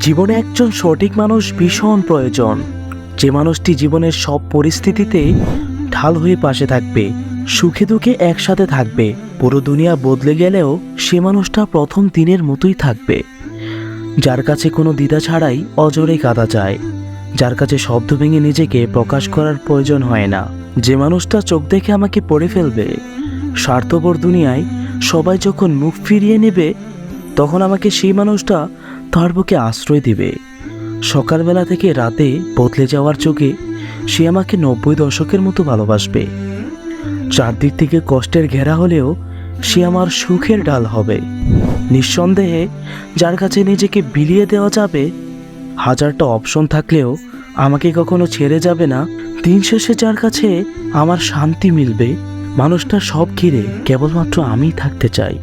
জীবনে একজন সঠিক মানুষ ভীষণ প্রয়োজন। যে মানুষটি জীবনের সব পরিস্থিতিতে ঢাল হয়ে পাশে থাকবে, সুখে দুঃখে একসাথে থাকবে, পুরো দুনিয়া বদলে গেলেও সে মানুষটা প্রথম দিনের মতোই থাকবে। যার কাছে কোনো দ্বিধা ছাড়াই অজরে কাঁদা যায় যার কাছে শব্দ ভেঙে নিজেকে প্রকাশ করার প্রয়োজন হয় না। যে মানুষটা চোখ দেখে আমাকে পড়ে ফেলবে, স্বার্থপর দুনিয়ায় সবাই যখন মুখ ফিরিয়ে নেবে, তখন আমাকে সেই মানুষটা তার বুকে আশ্রয় দিবে। সকালবেলা থেকে রাতে বদলে যাওয়ার চোখে সে আমাকে নব্বই দশকের মতো ভালোবাসবে। চারদিক থেকে কষ্টের ঘেরা হলেও সে আমার সুখের ডাল হবে। নিঃসন্দেহে যার কাছে নিজেকে বিলিয়ে দেওয়া যাবে, হাজারটা অপশন থাকলেও আমাকে কখনো ছেড়ে যাবে না। দিন শেষে যার কাছে আমার শান্তি মিলবে মানুষটা সব ঘিরে কেবলমাত্র আমিই থাকতে চাই।